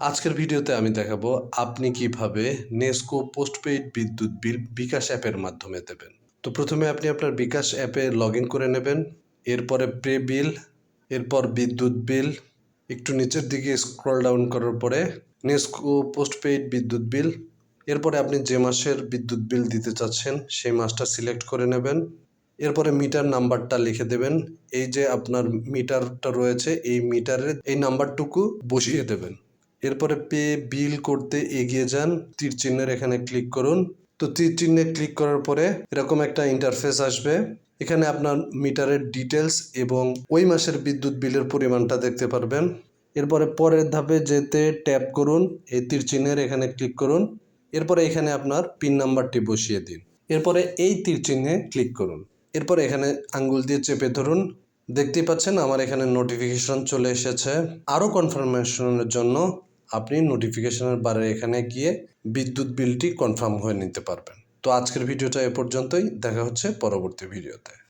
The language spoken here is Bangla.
আজকের ভিডিওতে আমি দেখাবো আপনি কীভাবে নেস্কো পোস্টপেইড বিদ্যুৎ বিল বিকাশ অ্যাপের মাধ্যমে দেবেন। তো প্রথমে আপনি আপনার বিকাশ অ্যাপে লগ করে নেবেন। এরপরে প্রে বিল, এরপর বিদ্যুৎ বিল, একটু নিচের দিকে স্ক্রল ডাউন করার পরে নেস্কো পোস্টপেইড বিদ্যুৎ বিল, এরপরে আপনি যে মাসের বিদ্যুৎ বিল দিতে চাচ্ছেন সেই মাসটা সিলেক্ট করে নেবেন। এরপরে মিটার নাম্বারটা লিখে দেবেন। এই যে আপনার মিটারটা রয়েছে, এই মিটারের, এই নাম্বারটুকু বসিয়ে দেবেন। এরপরে পে, বিল করতে এগিয়ে যান, তীর চিহ্নের এখানে ক্লিক করুন। তো তীর চিহ্নে ক্লিক করার পরে এরকম একটা ইন্টারফেস আসবে। এখানে আপনার মিটারের ডিটেলস এবং ওই মাসের বিদ্যুৎ বিলের পরিমাণটা দেখতে পারবেন। এরপরে পরের ধাপে যেতে ট্যাপ করুন, এই তীর চিহ্নের এখানে ক্লিক করুন। এরপরে এখানে আপনার পিন নাম্বারটি বসিয়ে দিন। এরপরে এই তীর চিহ্নে ক্লিক করুন। এরপরে এখানে আঙ্গুল দিয়ে চেপে ধরুন। দেখতেই পাচ্ছেন আমার এখানে নোটিফিকেশন চলে এসেছে। আরও কনফার্মেশনের জন্য আপনি নোটিফিকেশনের বারে এখানে গিয়ে বিদ্যুৎ বিলটি কনফার্ম হয়ে নিতে পারবেন। তো আজকের ভিডিওটা এ পর্যন্তই। দেখা হচ্ছে পরবর্তী ভিডিওতে